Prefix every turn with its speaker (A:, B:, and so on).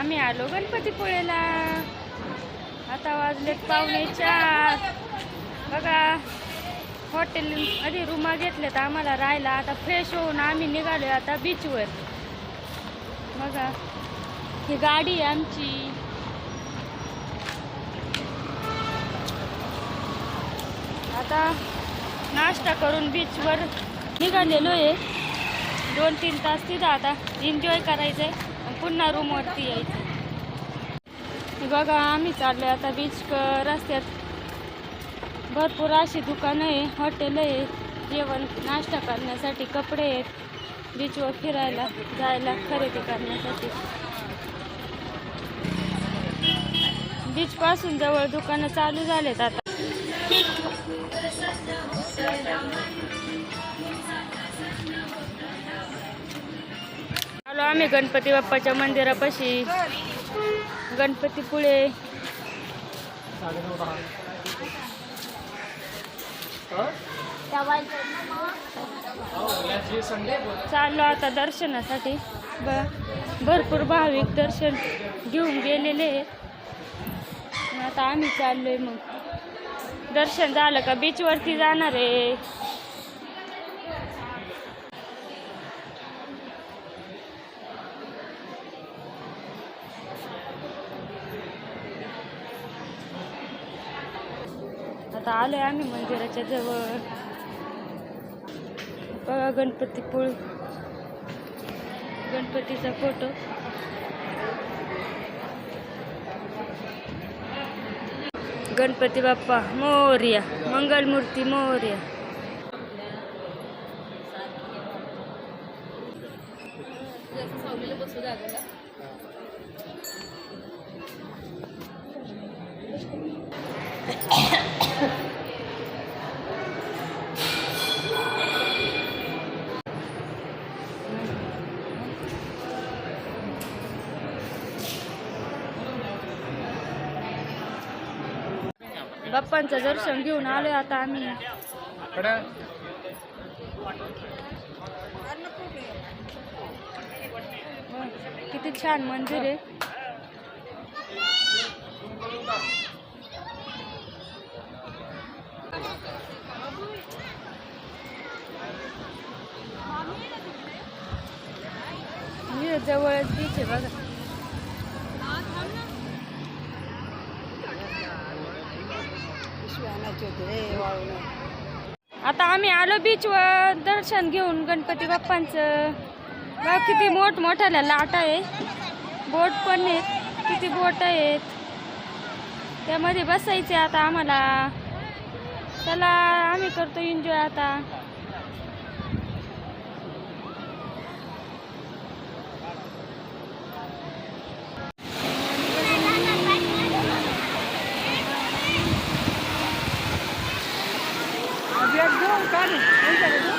A: आम्ही आलो गणपतीपुळेला. आता वाजलेत पावणे चार. बघा हॉटेलमध्ये रूमा घेतल्यात आम्हाला राहायला. आता फ्रेश होऊन आम्ही निघालो आता बीचवर बघा ही गाडी आहे आमची. आता नाश्ता करून बीचवर निघालेलो आहे. दोन तीन तास तिथं आता एन्जॉय करायचं आहे पुन्हा रूमवरती यायचं. बघा आम्ही चाललो आता बीच रस्त्यात. भरपूर अशी दुकानं आहे हॉटेल आहे जेवण नाश्ता करण्यासाठी कपडे आहेत बीचवर फिरायला जायला खरेदी करण्यासाठी. बीचपासून जवळ दुकानं चालू झालेत आता. आम्ही गणपती बाप्पाच्या मंदिरापाशी. गणपतीपुळे चाललो आता दर्शनासाठी. ब भरपूर भाविक दर्शन घेऊन गेलेले आहेत. आता आम्ही चाललोय मग. दर्शन झालं का? बीचवरती जाणार आहे. आता आलो आहे आम्ही मंदिराच्या जवळ. बघा गणपतीपूळ गणपतीचा फोटो. गणपती बाप्पा मोर्या मंगलमूर्ती मोर्या. बाप्पांचं दर्शन घेऊन आलोय आता आम्ही. किती छान मंदिर आहे. जवळच बीच आहे बघा. आता आम्ही आलो बीचवर दर्शन घेऊन गणपती बाप्पांचं. किती मोठ मोठ्याला लाट आहे. बोट पण आहेत किती बोट आहेत. त्यामध्ये बसायचे आता आम्हाला. चला आम्ही करतो एन्जॉय आता. కాదు.